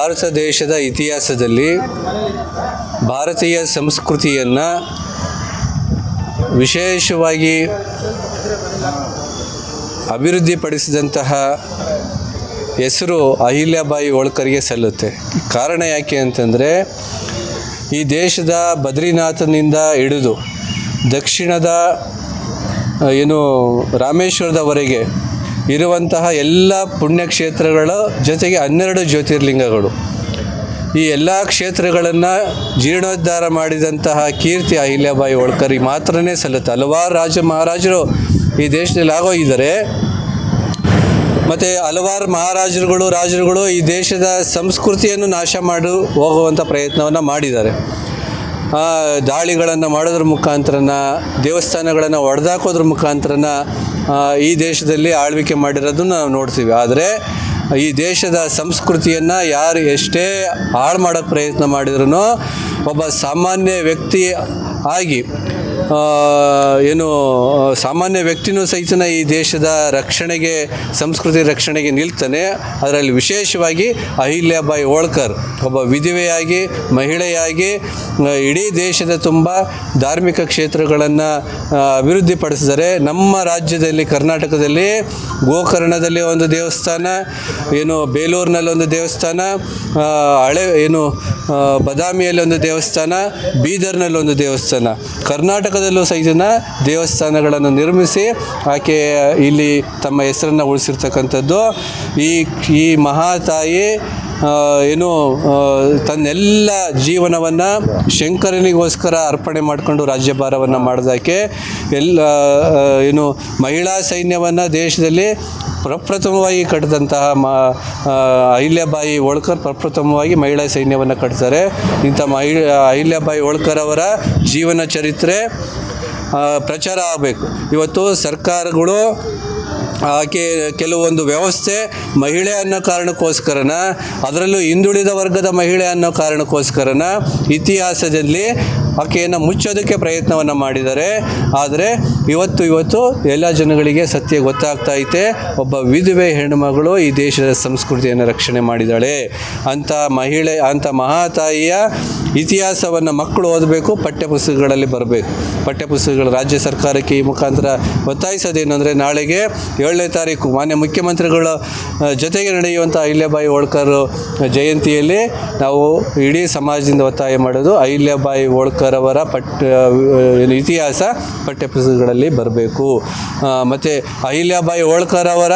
ಭಾರತ ದೇಶದ ಇತಿಹಾಸದಲ್ಲಿ ಭಾರತೀಯ ಸಂಸ್ಕೃತಿಯನ್ನು ವಿಶೇಷವಾಗಿ ಅಭಿವೃದ್ಧಿಪಡಿಸಿದಂತಹ ಹೆಸರು ಅಹಿಲ್ಯಾಬಾಯಿ ಹೋಳ್ಕರ್ಗೆ ಸಲ್ಲುತ್ತೆ. ಕಾರಣ ಯಾಕೆ ಅಂತಂದರೆ, ಈ ದೇಶದ ಬದ್ರಿನಾಥನಿಂದ ಹಿಡಿದು ದಕ್ಷಿಣದ ಏನು ರಾಮೇಶ್ವರದವರೆಗೆ ಇರುವಂತಹ ಎಲ್ಲ ಪುಣ್ಯಕ್ಷೇತ್ರಗಳ ಜೊತೆಗೆ ಹನ್ನೆರಡು ಜ್ಯೋತಿರ್ಲಿಂಗಗಳು. ಈ ಎಲ್ಲ ಕ್ಷೇತ್ರಗಳನ್ನು ಜೀರ್ಣೋದ್ಧಾರ ಮಾಡಿದಂತಹ ಕೀರ್ತಿ ಅಹಿಲ್ಯಾಬಾಯಿ ಹೋಳ್ಕರಿಗೆ ಮಾತ್ರನೇ ಸಲ್ಲುತ್ತೆ. ಹಲವಾರು ರಾಜ ಮಹಾರಾಜರು ಈ ದೇಶದಲ್ಲಿ ಆಗೋಗಿದ್ದಾರೆ. ಮತ್ತು ಹಲವಾರು ಮಹಾರಾಜರುಗಳು, ರಾಜರುಗಳು ಈ ದೇಶದ ಸಂಸ್ಕೃತಿಯನ್ನು ನಾಶ ಮಾಡಿ ಹೋಗುವಂಥ ಪ್ರಯತ್ನವನ್ನು ಮಾಡಿದ್ದಾರೆ. ದಾಳಿಗಳನ್ನು ಮಾಡೋದ್ರ ಮುಖಾಂತರನ, ದೇವಸ್ಥಾನಗಳನ್ನು ಒಡೆದಾಕೋದ್ರ ಮುಖಾಂತರನ ಈ ದೇಶದಲ್ಲಿ ಆಳ್ವಿಕೆ ಮಾಡಿರೋದನ್ನು ನಾವು ನೋಡ್ತೀವಿ. ಆದರೆ ಈ ದೇಶದ ಸಂಸ್ಕೃತಿಯನ್ನು ಯಾರು ಎಷ್ಟೇ ಹಾಳು ಮಾಡೋಕ್ಕೆ ಪ್ರಯತ್ನ ಮಾಡಿದ್ರು ಒಬ್ಬ ಸಾಮಾನ್ಯ ವ್ಯಕ್ತಿ ಆಗಿ ಏನು ಸಾಮಾನ್ಯ ವ್ಯಕ್ತಿನೂ ಸಹಿತನ ಈ ದೇಶದ ರಕ್ಷಣೆಗೆ, ಸಂಸ್ಕೃತಿ ರಕ್ಷಣೆಗೆ ನಿಲ್ತಾನೆ. ಅದರಲ್ಲಿ ವಿಶೇಷವಾಗಿ ಅಹಿಲ್ಯಾಬಾಯಿ ಹೋಳ್ಕರ್ ಒಬ್ಬ ವಿಧವೆಯಾಗಿ, ಮಹಿಳೆಯಾಗಿ ಇಡೀ ದೇಶದ ತುಂಬ ಧಾರ್ಮಿಕ ಕ್ಷೇತ್ರಗಳನ್ನು ಅಭಿವೃದ್ಧಿಪಡಿಸಿದರೆ ನಮ್ಮ ರಾಜ್ಯದಲ್ಲಿ, ಕರ್ನಾಟಕದಲ್ಲಿ, ಗೋಕರ್ಣದಲ್ಲಿ ಒಂದು ದೇವಸ್ಥಾನ, ಏನು, ಬೇಲೂರಿನಲ್ಲಿ ಒಂದು ದೇವಸ್ಥಾನ ಹಳೆ, ಏನು ಬದಾಮಿಯಲ್ಲಿ ಒಂದು ದೇವಸ್ಥಾನ, ಬೀದರ್ನಲ್ಲಿ ಒಂದು ದೇವಸ್ಥಾನ. ಕರ್ನಾಟಕದಲ್ಲೂ ಸಹಿತ ದೇವಸ್ಥಾನಗಳನ್ನು ನಿರ್ಮಿಸಿ ಆಕೆ ಇಲ್ಲಿ ತಮ್ಮ ಹೆಸರನ್ನು ಉಳಿಸಿರ್ತಕ್ಕಂಥದ್ದು. ಈ ಈ ಮಹಾತಾಯಿ ಏನು ತನ್ನೆಲ್ಲ ಜೀವನವನ್ನು ಶಂಕರನಿಗೋಸ್ಕರ ಅರ್ಪಣೆ ಮಾಡಿಕೊಂಡು ರಾಜ್ಯಭಾರವನ್ನು ಮಾಡಿದಾಕೆ ಎಲ್ಲ ಏನು ಮಹಿಳಾ ಸೈನ್ಯವನ್ನು ದೇಶದಲ್ಲಿ ಪ್ರಪ್ರಥಮವಾಗಿ ಕಟ್ಟಿದಂತಹ ಮ ಅಹಿಲ್ಯಾಬಾಯಿ ಹೋಳ್ಕರ್ ಪ್ರಪ್ರಥಮವಾಗಿ ಮಹಿಳಾ ಸೈನ್ಯವನ್ನು ಕಟ್ತಾರೆ. ಇಂಥ ಮಹಿಳೆ, ಅಹಿಲ್ಯಾಬಾಯಿ ಹೋಳ್ಕರ್ ಅವರ ಜೀವನ ಚರಿತ್ರೆ ಪ್ರಚಾರ ಆಗಬೇಕು. ಇವತ್ತು ಸರ್ಕಾರಗಳು ಆಕೆ ಕೆಲವೊಂದು ವ್ಯವಸ್ಥೆ ಮಹಿಳೆ ಅನ್ನೋ ಕಾರಣಕ್ಕೋಸ್ಕರನ, ಅದರಲ್ಲೂ ಹಿಂದುಳಿದ ವರ್ಗದ ಮಹಿಳೆ ಅನ್ನೋ ಕಾರಣಕ್ಕೋಸ್ಕರನ ಇತಿಹಾಸದಲ್ಲಿ ಆಕೆಯನ್ನು ಮುಚ್ಚೋದಕ್ಕೆ ಪ್ರಯತ್ನವನ್ನು ಮಾಡಿದ್ದಾರೆ ಆದರೆ ಇವತ್ತು ಇವತ್ತು ಎಲ್ಲ ಜನಗಳಿಗೆ ಸತ್ಯ ಗೊತ್ತಾಗ್ತಾ ಐತೆ. ಒಬ್ಬ ವಿಧವೆ ಹೆಣ್ಣುಮಗಳು ಈ ದೇಶದ ಸಂಸ್ಕೃತಿಯನ್ನು ರಕ್ಷಣೆ ಮಾಡಿದಾಳೆ. ಅಂಥ ಮಹಿಳೆ ಅಂಥ ಮಹಾತಾಯಿಯ ಇತಿಹಾಸವನ್ನು ಮಕ್ಕಳು ಓದಬೇಕು, ಪಠ್ಯಪುಸ್ತಕಗಳಲ್ಲಿ ಬರಬೇಕು. ಪಠ್ಯಪುಸ್ತಕಗಳು ರಾಜ್ಯ ಸರ್ಕಾರಕ್ಕೆ ಈ ಮುಖಾಂತರ ಒತ್ತಾಯಿಸೋದೇನು ಅಂದರೆ ನಾಳೆಗೆ ಏಳನೇ ತಾರೀಕು ಮಾನ್ಯ ಮುಖ್ಯಮಂತ್ರಿಗಳ ಜೊತೆಗೆ ನಡೆಯುವಂಥ ಅಹಿಲ್ಯಾಬಾಯಿ ಹೋಳ್ಕರ್ ಜಯಂತಿಯಲ್ಲಿ ನಾವು ಇಡೀ ಸಮಾಜದಿಂದ ಒತ್ತಾಯ ಮಾಡೋದು. ಅಹಿಲ್ಯಾಬಾಯಿ ಹೋಳ್ಕರ್ ಅವರ ಪಠ್ಯ ಇತಿಹಾಸ ಪಠ್ಯಪುಸ್ತಕಗಳಲ್ಲಿ ಬರಬೇಕು. ಮತ್ತು ಅಹಿಲ್ಯಾಬಾಯಿ ಹೋಳ್ಕರ್ ಅವರ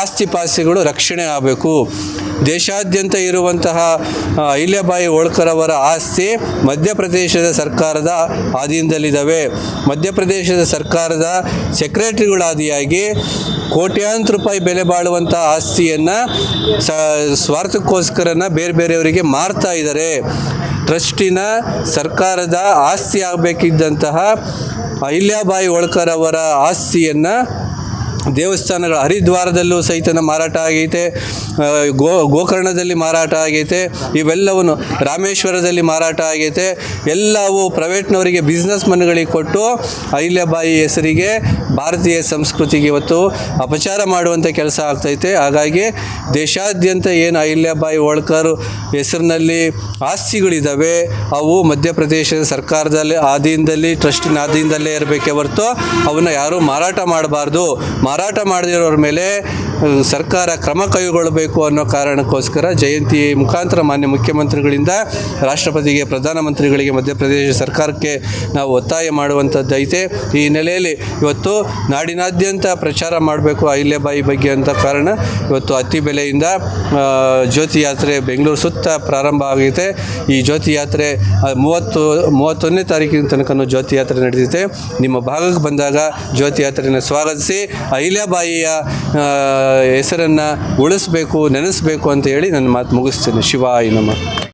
ಆಸ್ತಿ ಪಾಸ್ತಿಗಳು ರಕ್ಷಣೆ ಆಗಬೇಕು. ದೇಶಾದ್ಯಂತ ಇರುವಂತಹ ಅಹಿಲ್ಯಬಾಯಿ ಹೋಳ್ಕರ್ ಅವರ ಆಸ್ತಿ ಮಧ್ಯಪ್ರದೇಶದ ಸರ್ಕಾರದ ಆದಿಯಿಂದಲಿದ್ದಾವೆ ಮಧ್ಯಪ್ರದೇಶದ ಸರ್ಕಾರದ ಸೆಕ್ರೆಟರಿಗಳಾದಿಯಾಗಿ ಕೋಟ್ಯಾಂತರ ರೂಪಾಯಿ ಬೆಲೆ ಬಾಳುವಂಥ ಆಸ್ತಿಯನ್ನು ಸ, ಸ್ವಾರ್ಥಕ್ಕೋಸ್ಕರನ ಬೇರೆ ಬೇರೆಯವರಿಗೆ ಮಾರ್ತಾ ಇದ್ದಾರೆ. ಟ್ರಸ್ಟಿನ ಸರ್ಕಾರದ ಆಸ್ತಿ ಆಗಬೇಕಿದ್ದಂತಹ ಅಹಿಲ್ಯಾಬಾಯಿ ಹೋಳ್ಕರ್ ಅವರ ಆಸ್ತಿಯನ್ನು ದೇವಸ್ಥಾನಗಳ ಹರಿದ್ವಾರದಲ್ಲೂ ಸಹಿತನ ಮಾರಾಟ ಆಗೈತೆ ಗೋ, ಗೋಕರ್ಣದಲ್ಲಿ ಮಾರಾಟ ಆಗೈತೆ, ಇವೆಲ್ಲವನ್ನು ರಾಮೇಶ್ವರದಲ್ಲಿ ಮಾರಾಟ ಆಗೈತೆ, ಎಲ್ಲವೂ ಪ್ರೈವೇಟ್ನವರಿಗೆ ಬಿಸ್ನೆಸ್ ಮನ್ಗಳಿಗೆ ಕೊಟ್ಟು ಅಹಿಲ್ಯಬಾಯಿ ಹೆಸರಿಗೆ, ಭಾರತೀಯ ಸಂಸ್ಕೃತಿಗೆ ಇವತ್ತು ಅಪಚಾರ ಮಾಡುವಂಥ ಕೆಲಸ ಆಗ್ತೈತೆ. ಹಾಗಾಗಿ ದೇಶಾದ್ಯಂತ ಏನು ಅಹಿಲ್ಯಾಬಾಯಿ ಹೋಳ್ಕರ್ ಹೆಸರಿನಲ್ಲಿ ಆಸ್ತಿಗಳಿದ್ದಾವೆ ಅವು ಮಧ್ಯಪ್ರದೇಶದ ಸರ್ಕಾರದಲ್ಲಿ, ಆಧೀನದಲ್ಲಿ ಟ್ರಸ್ಟಿನ ಆಧೀನದಲ್ಲೇ ಇರಬೇಕೇ ಹೊರತು ಅವನ್ನ ಯಾರೂ ಮಾರಾಟ ಮಾಡಬಾರ್ದು. ಮಾರಾಟ ಮಾಡದಿರೋರ ಮೇಲೆ ಸರ್ಕಾರ ಕ್ರಮ ಕೈಗೊಳ್ಳಬೇಕು ಅನ್ನೋ ಕಾರಣಕ್ಕೋಸ್ಕರ ಜಯಂತಿ ಮುಖಾಂತರ ಮಾನ್ಯ ಮುಖ್ಯಮಂತ್ರಿಗಳಿಂದ ರಾಷ್ಟ್ರಪತಿಗೆ, ಪ್ರಧಾನಮಂತ್ರಿಗಳಿಗೆ ಮಧ್ಯಪ್ರದೇಶ ಸರ್ಕಾರಕ್ಕೆ ನಾವು ಒತ್ತಾಯ ಮಾಡುವಂಥದ್ದೈತೆ. ಈ ಹಿನ್ನೆಲೆಯಲ್ಲಿ ಇವತ್ತು ನಾಡಿನಾದ್ಯಂತ ಪ್ರಚಾರ ಮಾಡಬೇಕು ಅಹಿಲ್ಯಾಬಾಯಿ ಬಗ್ಗೆ ಅಂತ ಕಾರಣ ಇವತ್ತು ಅತಿ ಬೆಲೆಯಿಂದ ಜ್ಯೋತಿ ಯಾತ್ರೆ ಬೆಂಗಳೂರು ಸುತ್ತ ಪ್ರಾರಂಭ ಆಗೈತೆ. ಈ ಜ್ಯೋತಿ ಯಾತ್ರೆ ಮೂವತ್ತು, ಮೂವತ್ತೊಂದನೇ ತಾರೀಕಿನ ತನಕ ಜ್ಯೋತಿ ಯಾತ್ರೆ ನಡೆದಿದೆ. ನಿಮ್ಮ ಭಾಗಕ್ಕೆ ಬಂದಾಗ ಜ್ಯೋತಿ ಯಾತ್ರೆಯನ್ನು ಸ್ವಾಗತಿಸಿ. ಅಹಿಲ್ಯಾಬಾಯಿಯ ಹೆಸರನ್ನು ಉಳಿಸ್ಬೇಕು ನೆನೆಸ್ಬೇಕು ಅಂತ ಹೇಳಿ ನನ್ನ ಮಾತು ಮುಗಿಸ್ತೀನಿ. ಶಿವಾಯಿ ನಮ.